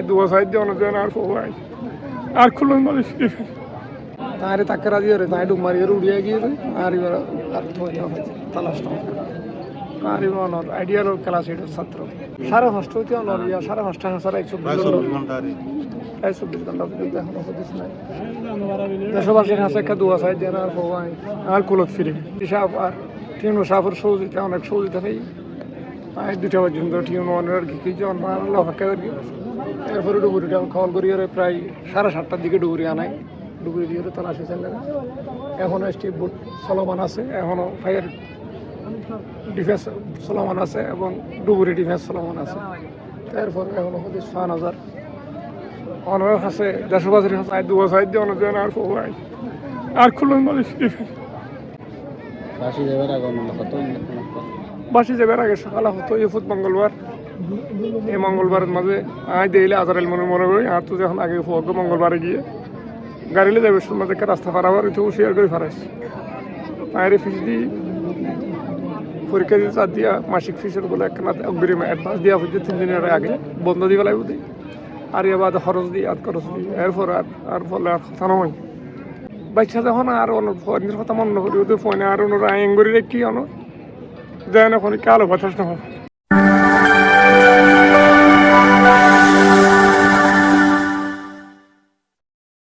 আয় দু বছর দিয়ে অনেক আর ফোবাই আর খুলুন মানুষ তারে তাকে রাজি রে তাই ডুব মারিয়ে উড়িয়ে গিয়ে আর এবার আর থই না আর এবার আইডিয়াল ক্লাস এইটের ছাত্র। সাড়ে পাঁচটা হইতে অনর ইয়া সাড়ে পাঁচটা সাড়ে একশো প্রায় চব্বিশ ঘণ্টা পর্যন্ত এখনও হতিস নাই। দেশবাসীর কাছে একটা দোয়া চাই যেন আর ভগবান আর কুলত ফিরে। হিসাব আর টিউন সাফর সহজিতে অনেক সহজিতে নেই। আর দুটা পর্যন্ত টিউন ওয়ানের আর কি কি জন অপেক্ষা করি এরপরে ডুবুরিটা খবর করি আর প্রায় সাড়ে সাতটার দিকে ডুবুরি আনাই ডুবুরি দিয়ে তালা আসে এখনও স্টিপ বুট চলমান আছে এখনও ফায়ার ডিফেন্স চলমান আছে এবং ডুবুরি ডিফেন্স চলমান আছে। তারপরে এখনও হতিস ছয় হাজার। অনার কাছে দেশবাসীর কাছে আয় দু বছর দিয়ে অনেক আর ফোবাই আর খুলুন মানুষ মনে বাসি যাবার আগে সকালে হতো ইফুত মঙ্গলবার। এই মঙ্গলবারের মাঝে আয় দিলে আজারাইল মনে মনে করি, আর তো যখন আগে হোক মঙ্গলবারে গিয়ে গাড়িলে যাবে থেকে রাস্তা পারাবার ওইটা শেয়ার করে ফারাইস আয়ের ফিস দিই পরীক্ষা দিয়ে চার দিয়া, মাসিক ফিসের বলে একখানা অগ্রিম অ্যাডভান্স দেওয়া হয়েছে তিন দিনের আগে বন্ধ দিয়ে গেলাই বুঝি আর এ বাদে খরচ দিই আর খরচ দিই এরপর আর আর ফলে আর কথা নয় বাচ্চা যখন আর অন্য ফোনের কথা মনে করি, ওদের ফোনে আর অন্য রায় এঙ্গরি রেখি অন্য যায় না কালো বাতাস না